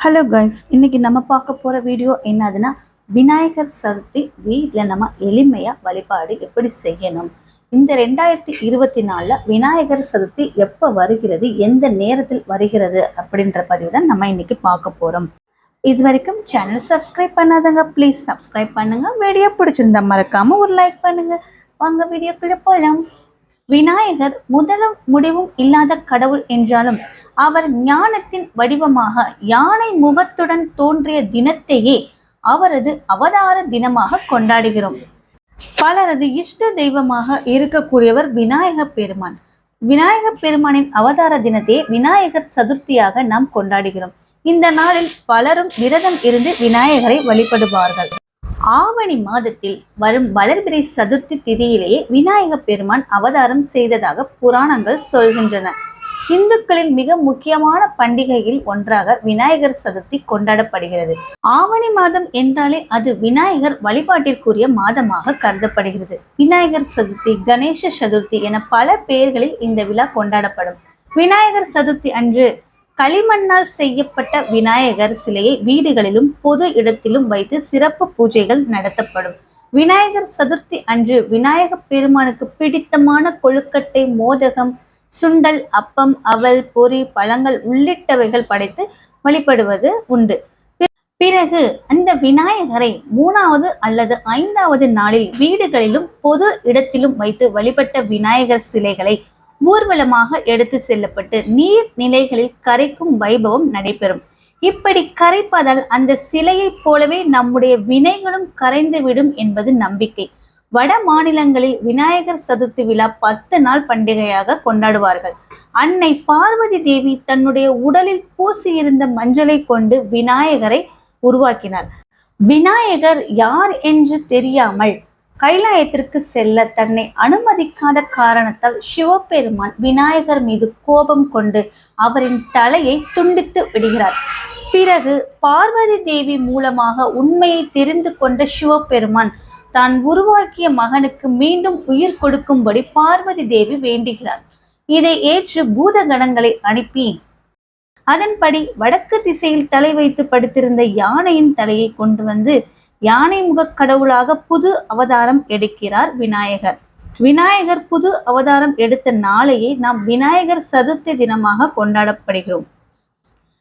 Hello guys இன்னைக்கு நம்ம பார்க்க போற வீடியோ என்னதுன்னா விநாயகர் சதுர்த்தி வீட்டில் நம்ம எளிமையா வழிபாடு எப்படி செய்யணும்? இந்த ரெண்டாயிரத்தி இருபத்தி நாலில் விநாயகர் சதுர்த்தி எப்போ வருகிறது எந்த நேரத்தில் வருகிறது அப்படின்ற பதிவு தான் நம்ம இன்னைக்கு பார்க்க போறோம். இது வரைக்கும் சேனல் சப்ஸ்கிரைப் பண்ணாதங்க ப்ளீஸ் சப்ஸ்கிரைப் பண்ணுங்க. வீடியோ பிடிச்சிருந்தா மறக்காம ஒரு லைக் பண்ணுங்க. வாங்க வீடியோக்குள்ளே போகலாம் விநாயகர் முதலும் முடிவும் இல்லாத கடவுள் என்றாலும் அவர் ஞானத்தின் வடிவமாக யானை முகத்துடன் தோன்றிய தினத்தையே அவரது அவதார தினமாக கொண்டாடுகிறோம். பலரது இஷ்ட தெய்வமாக இருக்கக்கூடியவர் விநாயக பெருமான். விநாயக பெருமானின் அவதார தினத்தையே விநாயகர் சதுர்த்தியாக நாம் கொண்டாடுகிறோம். இந்த நாளில் பலரும் விரதம் இருந்து விநாயகரை வழிபடுவார்கள். ஆவணி மாதத்தில் வரும் வளர்பிறை சதுர்த்தி திதியிலேயே விநாயக பெருமான் அவதாரம் செய்ததாக புராணங்கள் சொல்கின்றன. இந்துக்களின் மிக முக்கியமான பண்டிகையில் ஒன்றாக விநாயகர் சதுர்த்தி கொண்டாடப்படுகிறது. ஆவணி மாதம் என்றாலே அது விநாயகர் வழிபாட்டிற்குரிய மாதமாக கருதப்படுகிறது. விநாயகர் சதுர்த்தி கணேச சதுர்த்தி என பல பெயர்களில் இந்த விழா கொண்டாடப்படும். விநாயகர் சதுர்த்தி அன்று களிமண்ணால் செய்யப்பட்ட விநாயகர் சிலையை வீடுகளிலும் பொது இடத்திலும் வைத்து சிறப்பு பூஜைகள் நடத்தப்படும். விநாயகர் சதுர்த்தி அன்று விநாயக பெருமானுக்கு பிடித்தமான கொழுக்கட்டை மோதகம் சுண்டல் அப்பம் அவல் பொரி பழங்கள் உள்ளிட்டவைகள் படைத்து வழிபடுவது உண்டு. பிறகு அந்த விநாயகரை மூணாவது அல்லது ஐந்தாவது நாளில் வீடுகளிலும் பொது இடத்திலும் வைத்து வழிபட்ட விநாயகர் சிலைகளை ஊர்வலமாக எடுத்து செல்லப்பட்டு நீர் நிலைகளில் கரைக்கும் வைபவம் நடைபெறும். இப்படி கரைப்பதால் அந்த சிலையைப் போலவே நம்முடைய வினைகளும் கரைந்துவிடும் என்பது நம்பிக்கை. வட மாநிலங்களில் விநாயகர் சதுர்த்தி விழா பத்து நாள் பண்டிகையாக கொண்டாடுவார்கள். அன்னை பார்வதி தேவி தன்னுடைய உடலில் பூசியிருந்த மஞ்சளை கொண்டு விநாயகரை உருவாக்கினார். விநாயகர் யார் என்று தெரியாமல் கைலாயத்திற்கு செல்ல தன்னை அனுமதிக்காத காரணத்தால் சிவபெருமான் விநாயகர் மீது கோபம் கொண்டு அவரின் தலையை துண்டித்து விடுகிறார். பிறகு பார்வதி தேவி மூலமாக உண்மையை தெரிந்து கொண்ட சிவபெருமான் தான் உருவாக்கிய மகனுக்கு மீண்டும் உயிர் கொடுக்கும்படி பார்வதி தேவி வேண்டுகிறார். இதை ஏற்று பூதகணங்களை அனுப்பி அதன்படி வடக்கு திசையில் தலை வைத்து படுத்திருந்த யானையின் தலையை கொண்டு வந்து யானை முகக் கடவுளாக புது அவதாரம் எடுக்கிறார் விநாயகர். விநாயகர் புது அவதாரம் எடுத்த நாளையே நாம் விநாயகர் சதுர்த்தி தினமாக கொண்டாடப்படுகிறோம்.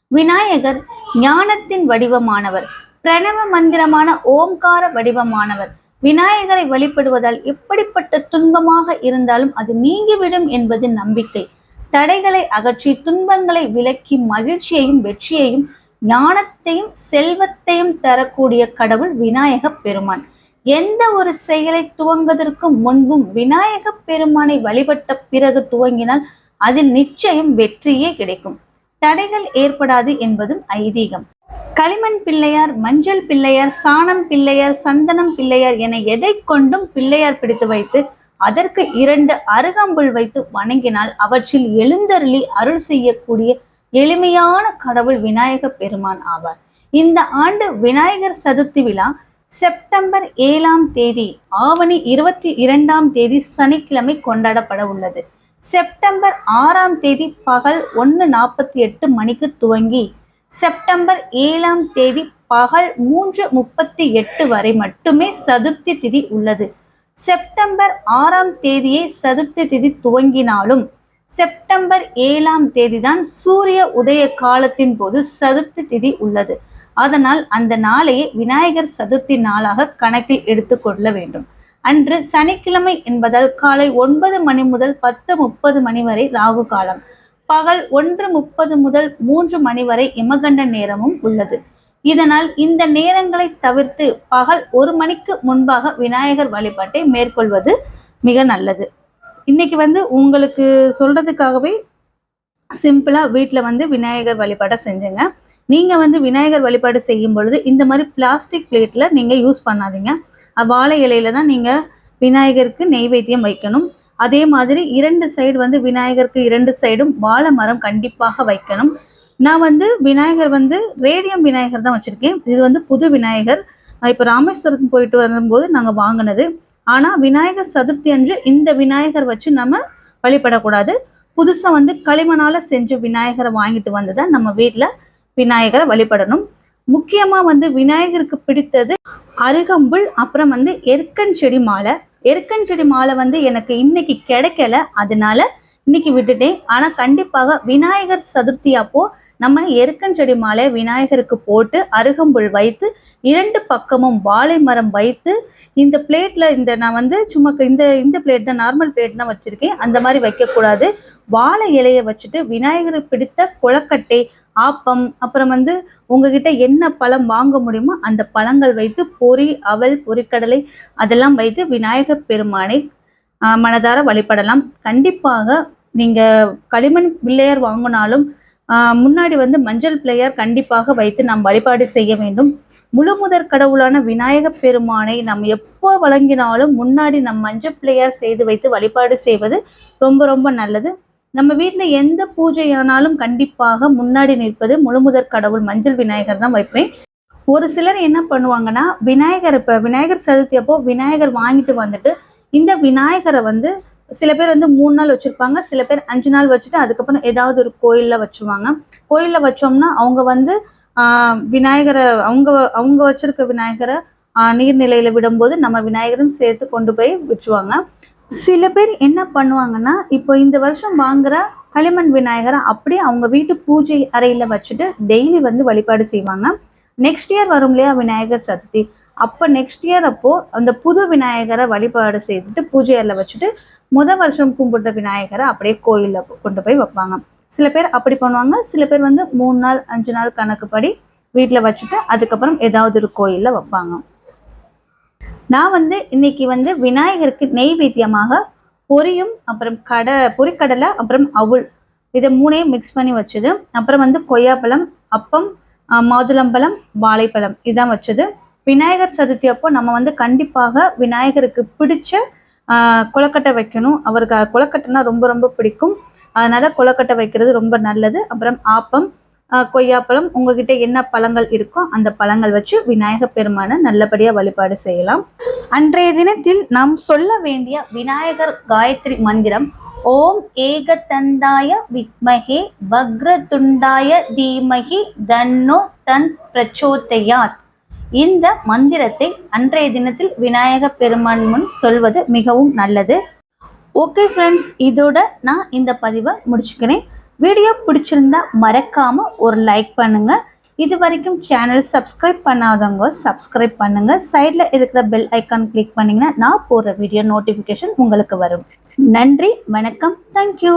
விநாயகர் ஞானத்தின் வடிவமானவர் பிரணவ மந்திரமான ஓம்கார வடிவமானவர். விநாயகரை வழிபடுவதால் எப்படிப்பட்ட துன்பமாக இருந்தாலும் அது நீங்கிவிடும் என்பது நம்பிக்கை. தடைகளை அகற்றி துன்பங்களை விலக்கி மகிழ்ச்சியையும் வெற்றியையும் ஞானத்தையும் செல்வத்தையும் தரக்கூடிய கடவுள் விநாயக பெருமான். எந்த ஒரு செயலை துவங்குவதற்கு முன்பும் விநாயக பெருமானை வழிபட்ட பிறகு துவங்கினால் அதில் நிச்சயம் வெற்றியே கிடைக்கும். தடைகள் ஏற்படாது என்பதும் ஐதீகம். களிமண் பிள்ளையார் மஞ்சள் பிள்ளையார் சாணம் பிள்ளையார் சந்தனம் பிள்ளையார் என எதை கொண்டும் பிள்ளையார் பிடித்து வைத்து அதற்கு இரண்டு அருகம்புல் வைத்து வணங்கினால் அவற்றில் எழுந்தருளி அருள் செய்யக்கூடிய எளிமையான கடவுள் விநாயக பெருமான் ஆவார். இந்த ஆண்டு விநாயகர் சதுர்த்தி விழா செப்டம்பர் ஏழாம் தேதி ஆவணி இருபத்தி இரண்டாம் தேதி சனிக்கிழமை கொண்டாடப்பட உள்ளது. செப்டம்பர் ஆறாம் தேதி பகல் ஒன்று நாற்பத்தி எட்டு மணிக்கு துவங்கி செப்டம்பர் ஏழாம் தேதி பகல் மூன்று முப்பத்தி எட்டு வரை மட்டுமே சதுர்த்தி திதி உள்ளது. செப்டம்பர் ஆறாம் தேதியை சதுர்த்தி திதி துவங்கினாலும் செப்டம்பர் ஏழாம் தேதி தான் சூரிய உதய காலத்தின் போது சதுர்த்தி திதி உள்ளது. அதனால் அந்த நாளையே விநாயகர் சதுர்த்தி நாளாக கணக்கில் எடுத்துக்கொள்ள வேண்டும். அன்று சனிக்கிழமை என்பதால் காலை ஒன்பது மணி முதல் பத்து முப்பது மணி வரை ராகு காலம். பகல் ஒன்று முப்பது முதல் மூன்று மணி வரை இமகண்ட நேரமும் உள்ளது. இதனால் இந்த நேரங்களை தவிர்த்து பகல் ஒரு மணிக்கு முன்பாக விநாயகர் வழிபாட்டை மேற்கொள்வது மிக நல்லது. இன்னைக்கு வந்து உங்களுக்கு சொல்றதுக்காகவே சிம்பிளா வீட்டில் வந்து விநாயகர் வழிபாட்டை செஞ்சுங்க. நீங்க வந்து விநாயகர் வழிபாடு செய்யும் பொழுது இந்த மாதிரி பிளாஸ்டிக் பிளேட்ல நீங்க யூஸ் பண்ணாதீங்க. வாழை இலையில தான் நீங்க விநாயகருக்கு நெய்வேத்தியம் வைக்கணும். அதே மாதிரி இரண்டு சைடு வந்து விநாயகருக்கு இரண்டு சைடும் வாழை மரம் கண்டிப்பாக வைக்கணும். நான் வந்து விநாயகர் வந்து ரேடியம் விநாயகர் தான் வச்சுருக்கேன். இது வந்து புது விநாயகர். இப்போ ராமேஸ்வரம் போயிட்டு வரும்போது நாங்கள் வாங்கினது. ஆனால் விநாயகர் சதுர்த்தி அன்று இந்த விநாயகர் வச்சு நம்ம வழிபடக்கூடாது. புதுசாக வந்து களிமணால் செஞ்ச விநாயகரை வாங்கிட்டு வந்து தான் நம்ம வீட்டில் விநாயகரை வழிபடணும். முக்கியமா வந்து விநாயகருக்கு பிடித்தது அருகம்புல் அப்புறம் வந்து எருக்கன் செடி மாலை. எருக்கன் செடி மாலை வந்து எனக்கு இன்னைக்கு கிடைக்கல. அதனால இன்னைக்கு விட்டுட்டேன். ஆனால் கண்டிப்பாக விநாயகர் சதுர்த்தி அப்போது நம்ம எருக்கஞ்செடி மாலை விநாயகருக்கு போட்டு அருகம்புல் வைத்து இரண்டு பக்கமும் வாழை மரம் வைத்து இந்த பிளேட்ல இந்த நான் வந்து சும்மா இந்த இந்த பிளேட் தான் நார்மல் பிளேட் தான் வச்சிருக்கேன். அந்த மாதிரி வைக்கக்கூடாது. வாழை இலையை வச்சுட்டு விநாயகரை பிடித்த கொழக்கட்டை ஆப்பம் அப்புறம் வந்து உங்ககிட்ட என்ன பழம் வாங்க முடியுமோ அந்த பழங்கள் வைத்து பொரி அவல் பொரிக்கடலை அதெல்லாம் வைத்து விநாயகர் பெருமானை ஆஹ், மனதார வழிபடலாம். கண்டிப்பாக நீங்க களிமண் பிள்ளையார் வாங்கினாலும் முன்னாடி வந்து மஞ்சள் பிள்ளையார் கண்டிப்பாக வைத்து நாம் வழிபாடு செய்ய வேண்டும். முழு முதற் கடவுளான விநாயக பெருமானை நாம் எப்போ வழங்கினாலும் முன்னாடி நம் மஞ்சள் பிள்ளையார் செய்து வைத்து வழிபாடு செய்வது ரொம்ப ரொம்ப நல்லது. நம்ம வீட்டில் எந்த பூஜையானாலும் கண்டிப்பாக முன்னாடி நிற்பது முழுமுதற் கடவுள் மஞ்சள் விநாயகர் தான் வைப்பேன். ஒரு சிலர் என்ன பண்ணுவாங்கன்னா விநாயகர் இப்போ விநாயகர் சதுர்த்தி அப்போ விநாயகர் வாங்கிட்டு வந்துட்டு இந்த விநாயகரை வந்து சில பேர் வந்து மூணு நாள் வச்சுருப்பாங்க சில பேர் அஞ்சு நாள் வச்சுட்டு அதுக்கப்புறம் ஏதாவது ஒரு கோயிலில் வச்சுருவாங்க. கோயிலில் வச்சோம்னா அவங்க வந்து விநாயகரை அவங்க அவங்க வச்சிருக்க விநாயகரை நீர்நிலையில் விடும்போது நம்ம விநாயகரும் சேர்த்து கொண்டு போய் விட்டுருவாங்க. சில பேர் என்ன பண்ணுவாங்கன்னா இப்போ இந்த வருஷம் வாங்குற களிமண் விநாயகரை அப்படியே அவங்க வீட்டு பூஜை அறையில் வச்சுட்டு டெய்லி வந்து வழிபாடு செய்வாங்க. நெக்ஸ்ட் இயர் வரும் இல்லையா விநாயகர் சதுர்த்தி. அப்போ நெக்ஸ்ட் இயர் அப்போது அந்த புது விநாயகரை வழிபாடு செய்துட்டு பூஜை அறையில் வச்சுட்டு முத வருஷம் கும்பிட்ட விநாயகரை அப்படியே கோயிலில் கொண்டு போய் வைப்பாங்க. சில பேர் அப்படி பண்ணுவாங்க. சில பேர் வந்து மூணு நாள் அஞ்சு நாள் கணக்குப்படி வீட்டில் வச்சுட்டு அதுக்கப்புறம் ஏதாவது ஒரு கோயிலில் வைப்பாங்க. நான் வந்து இன்னைக்கு வந்து விநாயகருக்கு நெய்வேத்தியமாக பொரியும் அப்புறம் கடை பொரிக்கடலை அப்புறம் அவுள் இதை மூணையும் மிக்ஸ் பண்ணி வச்சது. அப்புறம் வந்து கொய்யாப்பழம் அப்பம் மாதுளம்பழம் வாழைப்பழம் இதான் வச்சது. விநாயகர் சதுர்த்தி அப்போ நம்ம வந்து கண்டிப்பாக விநாயகருக்கு பிடிச்ச ஆஹ், வைக்கணும். அவருக்கு கொழுக்கட்டைனா ரொம்ப ரொம்ப பிடிக்கும். அதனால் கொழுக்கட்டை வைக்கிறது ரொம்ப நல்லது. அப்புறம் ஆப்பம் கொய்யாப்பழம் உங்ககிட்ட என்ன பழங்கள் இருக்கோ அந்த பழங்கள் வச்சு விநாயகர் பெருமானை நல்லபடியாக வழிபாடு செய்யலாம். அன்றைய தினத்தில் நாம் சொல்ல வேண்டிய விநாயகர் காயத்ரி மந்திரம் ஓம் ஏகதந்தாய வித்மகே வக்ரதுண்டாய தீமகி தன்னோ தன் பிரச்சோதயாத். இந்த மந்திரத்தை அன்றைய தினத்தில் விநாயக பெருமான் முன் சொல்வது மிகவும் நல்லது. ஓகே ஃப்ரெண்ட்ஸ் இதோட நான் இந்த பதிவை முடிச்சுக்கிறேன். வீடியோ பிடிச்சிருந்தா மறக்காம ஒரு லைக் பண்ணுங்க. இது வரைக்கும் சேனல் சப்ஸ்கிரைப் பண்ணாதவங்க சப்ஸ்கிரைப் பண்ணுங்க. சைடில் இருக்கிற பெல் ஐக்கான் கிளிக் பண்ணிங்கன்னா நான் போகிற வீடியோ நோட்டிஃபிகேஷன் உங்களுக்கு வரும். நன்றி வணக்கம். தேங்க்யூ